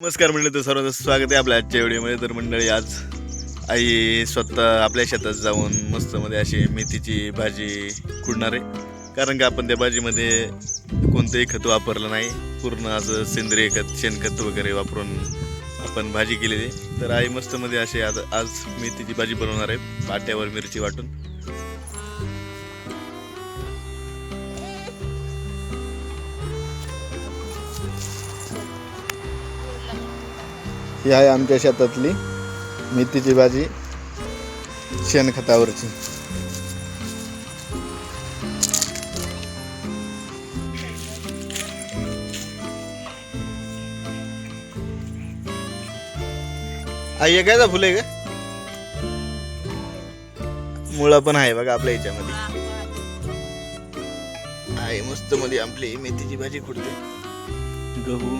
नमस्कार मंडळी तर सर्वांचं स्वागत आहे आपल्या आजच्या व्हिडिओमध्ये. तर मंडळी आज आई स्वतः आपल्या शेतात जाऊन मस्तमध्ये अशी मेथीची भाजी खुडणार आहे. कारण का आपण त्या भाजीमध्ये कोणतंही खत वापरलं नाही. पूर्ण असं सेंद्रिय खत शेणखत वगैरे वापरून आपण भाजी केलेली तर आई मस्तमध्ये असे आज आज मेथीची भाजी बनवणार आहे. पाट्यावर मिरची वाटून. ही आहे आमच्या शेतातली मेथीची भाजी शेणखतावरची. आई काय फुले का? मुळा पण आहे बघा आपल्या याच्यामध्ये. आहे मस्त मध्ये आपली मेथीची भाजी खुडते. गहू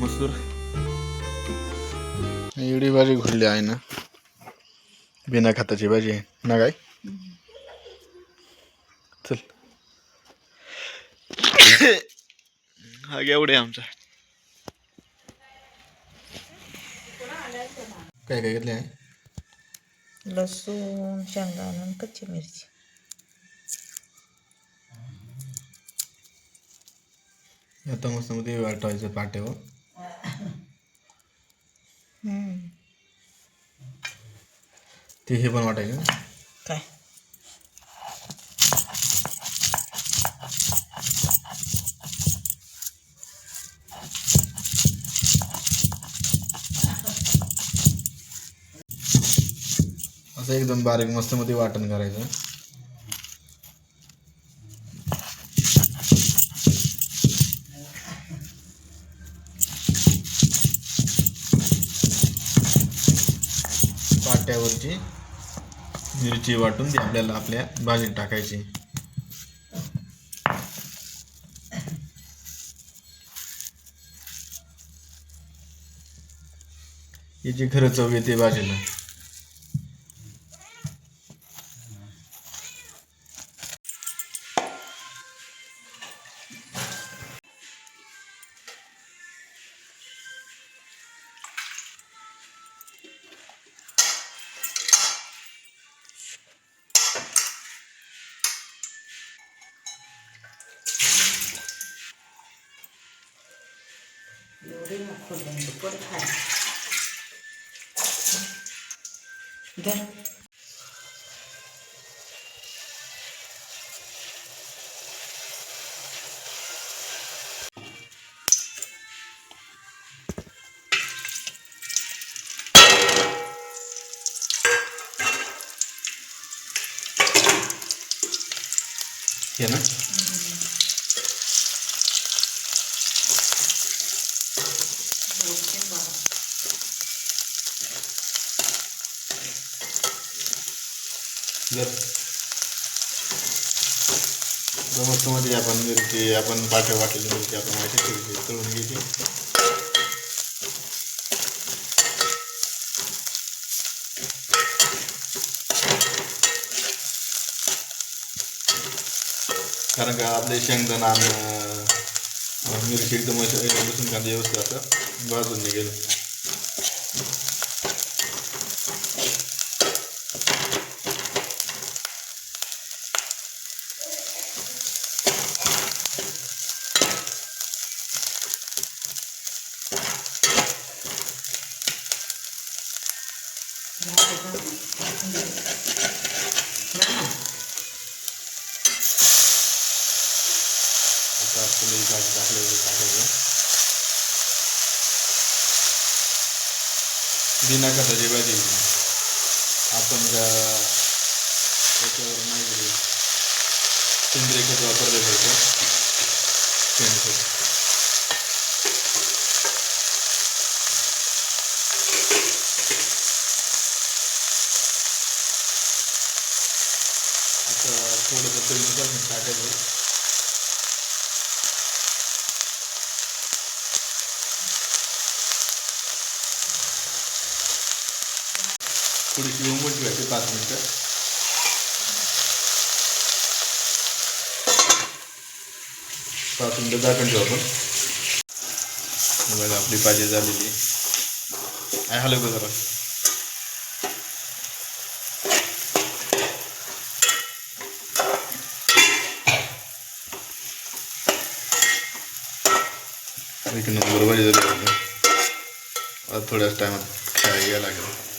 मसूर. एवढी भाजी खुडली आहे ना. बिना खताची भाजी आहे. ना काय? चल. हा एवढे आमचा. काय काय घेतले आहे? लसूण शेंगदाणा आणि कच्ची मिरची. आता मस्त मध्ये वाटायचं पाट्यावर. ते हे पण वाटायचं? काय असं एकदम बारीक मस्त मध्ये वाटण करायचं पाट्यावरची मिरची वाटून ती आपल्याला आपल्या भाजीत टाकायची. याची खरं चव येते भाजीला एवढी नको बंद परत खाय धर हे ना जर मस्त मध्ये आपण मिरची आपण पाट्या वाटलेली मिरची आपण माहिती ठेवली तळून घ्यायची कारण का आपले शेंगदाणा आणि मिरची एकदम लसूण कांदा व्यवस्थित असं भाजून निघेल. आता भाजी टाकलेली टाकायचं बिना खताची भाजी आपण का त्याच्यावर नाही गेली सेंद्रिय खत वापरले पाहिजे शेणखत थोडं थोडंसं चवीनुसार मीठ टाकायचं थोडीशी उमट ठेवायची पाच मिनटं. पाच मिनटं झाकण ठेवू आपण. बघा आपली पाहिजे झालेली आहे. हलव का जरा. ਇੱਕ ਨੰਬਰ ਵਜੇ ਦੇ ਲੋਕ ਆ ਥੋੜਾ ਟਾਈਮ ਖਾਇਆ ਗਿਆ ਲੱਗਦਾ